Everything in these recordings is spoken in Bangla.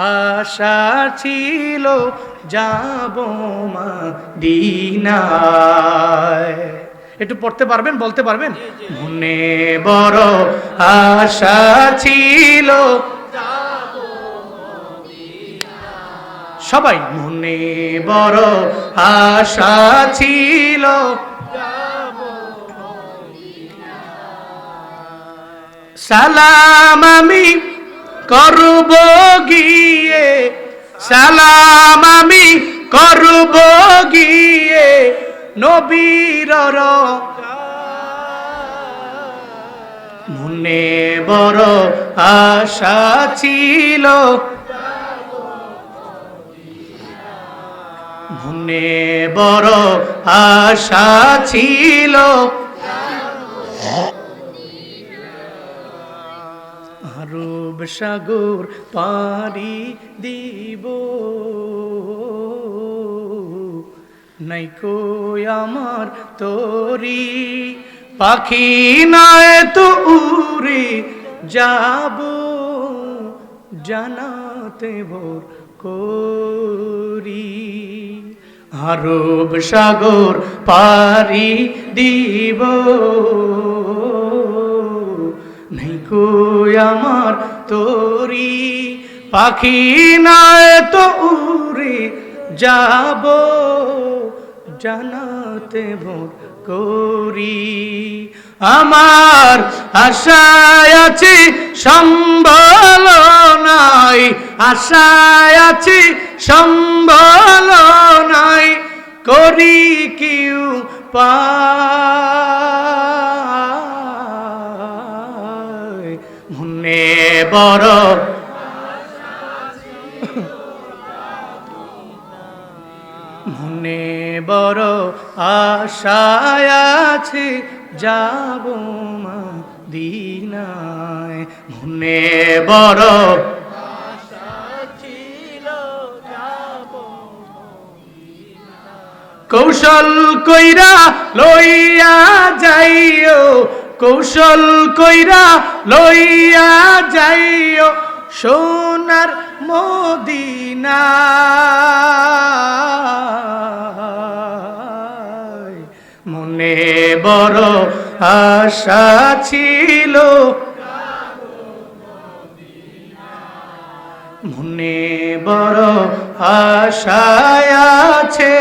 আশা ছিল যাব দিনায় একটু পড়তে পারবেন বলতে পারবেন? মনে বড় আশা ছিল সবাই মনে বড় আশা ছিল সালাম আমি গিয়ে সালাম আমি করব গিয়ে নবীর মনে বড় আশা ছিল। মনে বড় আশা ছিল। আরব সাগর পারি দিব। নাইকো আমার তোরি, পাখি নয় তো উড়ে যাব। জানাতে ভোর করি আরব সাগর পারি দিব। আমার তোরি? পাখি নয় তো উড়ে যাব, জানাতে ভোর করি। আমার আশায় আছে, সম্বল নাই। আশায় আছে, সম্বল নাই। করি কিউ পায় বড় মনে বড় আশায় আছে যাব মা দিনায় মনে বড় কৌশল কইরা লইয়া যাইও কৌশল কইরা লইয়া যাইও সোনার মদিনা। মনে বড় আশা ছিল। মনে বড় আশায় আছে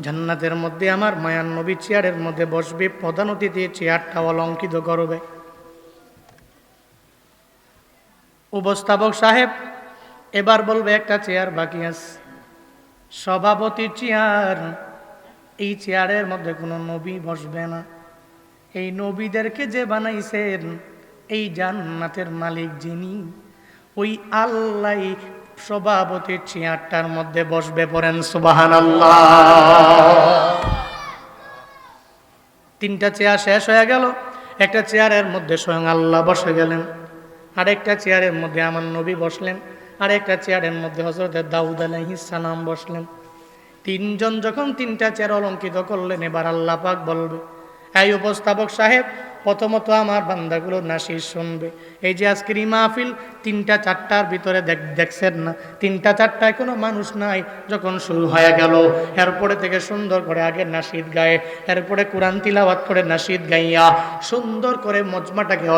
জান্নাতের মধ্যে আমার মায়ান নবী চেয়ারের মধ্যে বসবে, প্রধান অতিথি চেয়ারটা অলঙ্কিত করবে। উপস্থাপক সাহেব, এবার বলবে একটা চেয়ার বাকি আছে। সভাপতি চেয়ার, এই চেয়ারের মধ্যে কোনো নবী বসবে না। এই নবীদেরকে যে বানাইছেন, এই জান্নাতের মালিক যিনি, ওই আল্লাহ সভাপতির চেয়ারটার মধ্যে বসবে পড়েন সুবাহান তিনটা চেয়ার শেষ হয়ে গেল। একটা চেয়ারের মধ্যে স্বয়ং আল্লাহ বসে গেলেন। আরেকটা চেয়ারের মধ্যে আমার নবী বসলেন। আরেকটা চেয়ারের মধ্যে হজরত দাউদ সালাম বসলেন। তিনজন যখন তিনটা চেয়ার অলঙ্কিত করলেন, এবার আল্লাহ পাক বলবে, এই উপস্থাপক সাহেব প্রথমত আমার বান্দাগুলো নাসির শুনবে। এই যে আজকের এই মাহফিল, তিনটা চারটার ভিতরে দেখ- দেখছেন না? তিনটা চারটায় কোনো মানুষ নাই যখন শুরু হয়ে গেল। এরপরে থেকে সুন্দর করে আগে নাসিদ গায়ে, এরপরে কোরআন তিলাওয়াত করে নাসিদ গাইয়া সুন্দর করে মজমাটাকে